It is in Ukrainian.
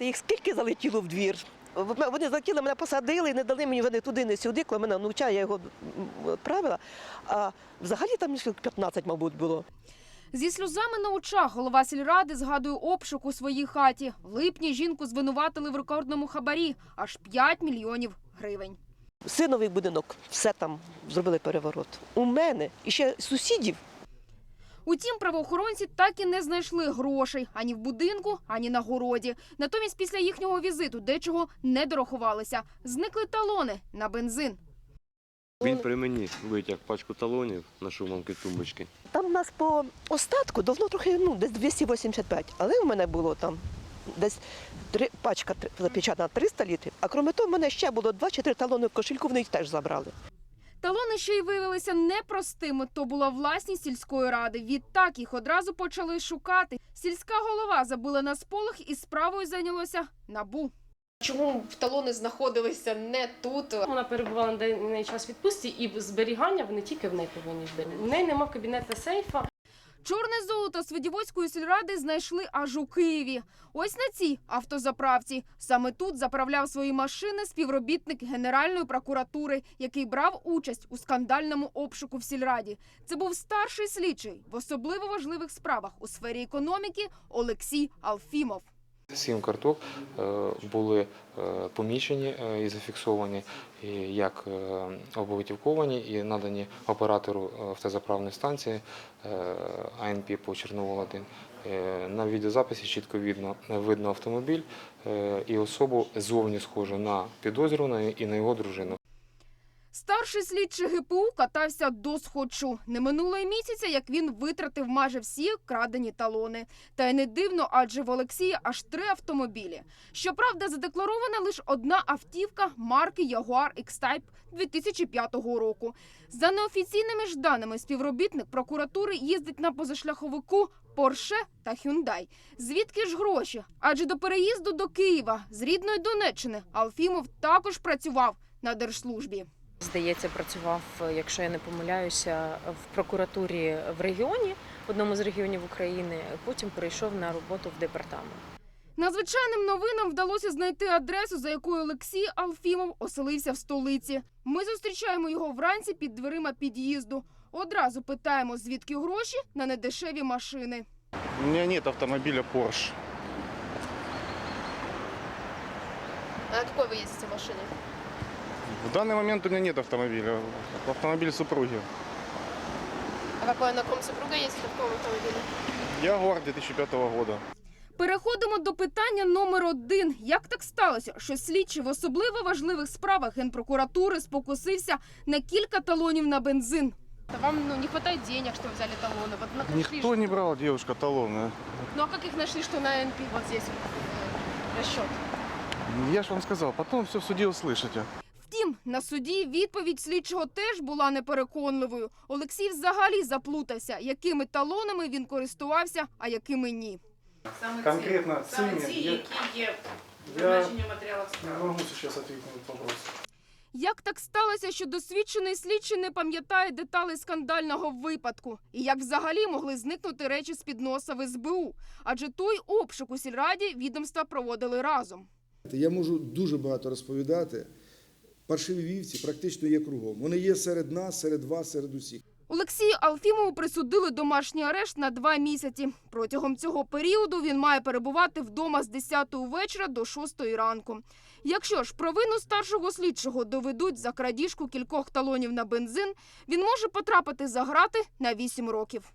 Їх скільки залетіло в двір? Вони залетіли, мене посадили, не дали мені вони туди, не сюди, коли мене внуча, я його відправила. А взагалі там 15, мабуть, було. Зі сльозами на очах голова сільради згадує обшук у своїй хаті. В липні жінку звинуватили в рекордному хабарі аж 5 мільйонів гривень. Синовий будинок, все там зробили переворот. У мене і ще сусідів. Утім, правоохоронці так і не знайшли грошей ані в будинку, ані на городі. Натомість, після їхнього візиту дечого не дорахувалися. Зникли талони на бензин. Він при мені витяг пачку талонів на шуманки тумбочки. Там у нас по остатку давно трохи, ну, десь 285, але у мене було там десь три, пачка три- запечатана 300 літрів, а крім того, в мене ще було два чи три талони в кошельку, вони їх теж забрали. Талони ще й виявилися непростими. То була власність сільської ради. Відтак їх одразу почали шукати. Сільська голова забила на сполох і справою зайнялося набу. Чому талони знаходилися не тут? Вона перебувала на денний час відпустці і зберігання вони тільки в неї повинні бути. В неї нема кабінету сейфа. Чорне золото Свидівоцької сільради знайшли аж у Києві. Ось на цій автозаправці. Саме тут заправляв свої машини співробітник Генеральної прокуратури, який брав участь у скандальному обшуку в сільраді. Це був старший слідчий в особливо важливих справах у сфері економіки Олексій Алфімов. Сім карток е, були е, помічені е, і зафіксовані як е, і надані оператору автозаправної станції АНП по Черновол 1. Е, На відеозаписі чітко видно, видно автомобіль і особу зовні схожу на підозрюваного і на його дружину. Старший слідчий ГПУ катався до схочу. Не минуло й місяця, як він витратив майже всі крадені талони. Та й не дивно, адже в Олексія аж три автомобілі. Щоправда, задекларована лише одна автівка марки Jaguar X-Type 2005 року. За неофіційними ж даними, співробітник прокуратури їздить на позашляховику Porsche та Hyundai. Звідки ж гроші? Адже до переїзду до Києва з рідної Донеччини Алфімов також працював на держслужбі. Здається, працював, якщо я не помиляюся, в прокуратурі в регіоні, в одному з регіонів України. Потім перейшов на роботу в департамент. Надзвичайним новинам вдалося знайти адресу, за якою Олексій Алфімов оселився в столиці. Ми зустрічаємо його вранці під дверима під'їзду. Одразу питаємо, звідки гроші на недешеві машини. У меня нет автомобиля Porsche. А на какой вы ездите машине? В данный момент у меня нет автомобиля. Автомобиль супруги. А какой на ком супруга ездит, на каком автомобиле? Ягуар 2005 года. Переходимо до питання номер один. Як так сталося, що слідчий в особливо важливих справах генпрокуратури спокусився на кілька талонів на бензин? Да вам ну, не хватает денег, что вы взяли талоны. Вот нашли, Никто что- не брал, девушка, талоны. Ну а как их нашли, что на НП вот здесь вот, э, расчет? Я же вам сказал, потом все в суде услышите. Втім, на суді відповідь слідчого теж була непереконливою. Олексій взагалі заплутався, якими талонами він користувався, а якими ні. Конкретно Саме ці, які є в призначенні матеріалів справи. могу сейчас ответить на этот вопрос. Як так сталося, що досвідчений слідчий не пам'ятає деталей скандального випадку? І як взагалі могли зникнути речі з-під носа в СБУ? Адже той обшук у сільраді відомства проводили разом. Я можу дуже багато розповідати. Паршиві вівці практично є кругом. Вони є серед нас, серед вас, серед усіх. Олексію Алфімову присудили домашній арешт на два місяці. Протягом цього періоду він має перебувати вдома з 10 вечора до 6 ранку. Якщо ж провину старшого слідчого доведуть за крадіжку кількох талонів на бензин, він може потрапити за грати на 8 років.